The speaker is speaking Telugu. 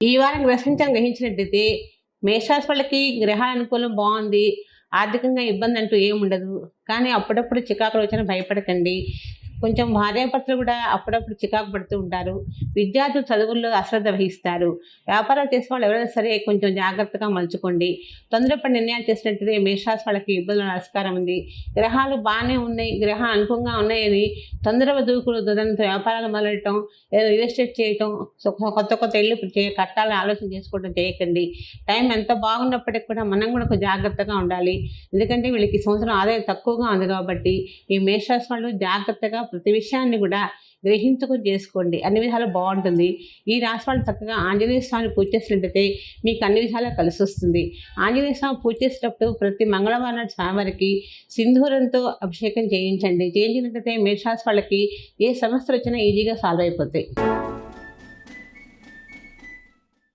ఈ వారం గ్రహించడం గ్రహించినట్టయితే మేషరాశి వాళ్ళకి గ్రహాల అనుకూలం బాగుంది ఆర్థికంగా ఇబ్బంది అంటూ ఏమి ఉండదు కానీ అప్పుడప్పుడు చికాకులు వచ్చిన భయపడకండి. కొంచెం భార్యాభర్తలు కూడా అప్పుడప్పుడు చికాకు పడుతూ ఉంటారు. విద్యార్థులు చదువుల్లో అశ్రద్ధ వహిస్తారు. వ్యాపారాలు చేసే వాళ్ళు ఎవరైనా సరే కొంచెం జాగ్రత్తగా మలుచుకోండి. తొందరపడి నిర్ణయాలు చేసినట్టయితే మేషరాశి వాళ్ళకి ఇబ్బందుల నమస్కారం ఉంది. గ్రహాలు బాగానే ఉన్నాయి. గ్రహాలు అనుకూలంగా ఉన్నాయని తొందర దూకుడు దుదంతో వ్యాపారాలు మొదలెట్టడం ఏదో రియల్ ఎస్టేట్ చేయటం కొత్త కొత్త ఇల్లు కట్టాలని ఆలోచన చేసుకోవడం చేయకండి. టైం ఎంత బాగున్నప్పటికీ కూడా మనం కూడా కొంచెం జాగ్రత్తగా ఉండాలి. ఎందుకంటే వీళ్ళకి సంవత్సరం ఆదాయం తక్కువగా ఉంది కాబట్టి ఈ మేషరాశి వాళ్ళు జాగ్రత్తగా ప్రతి విషయాన్ని కూడా గ్రహించుకొని చేసుకోండి. అన్ని విధాలు బాగుంటుంది. ఈ రాశి వాళ్ళు చక్కగా ఆంజనేయ స్వామిని పూజ చేసినట్టయితే మీకు అన్ని విధాలా కలిసి వస్తుంది. ఆంజనేయ స్వామి పూజ చేసేటప్పుడు ప్రతి మంగళవారం నాడు స్వామివారికి సింధూరంతో అభిషేకం చేయించండి. చేయించినట్టయితే మేషరాశి వాళ్ళకి ఏ సమస్య వచ్చినా ఈజీగా సాల్వ్ అయిపోతాయి.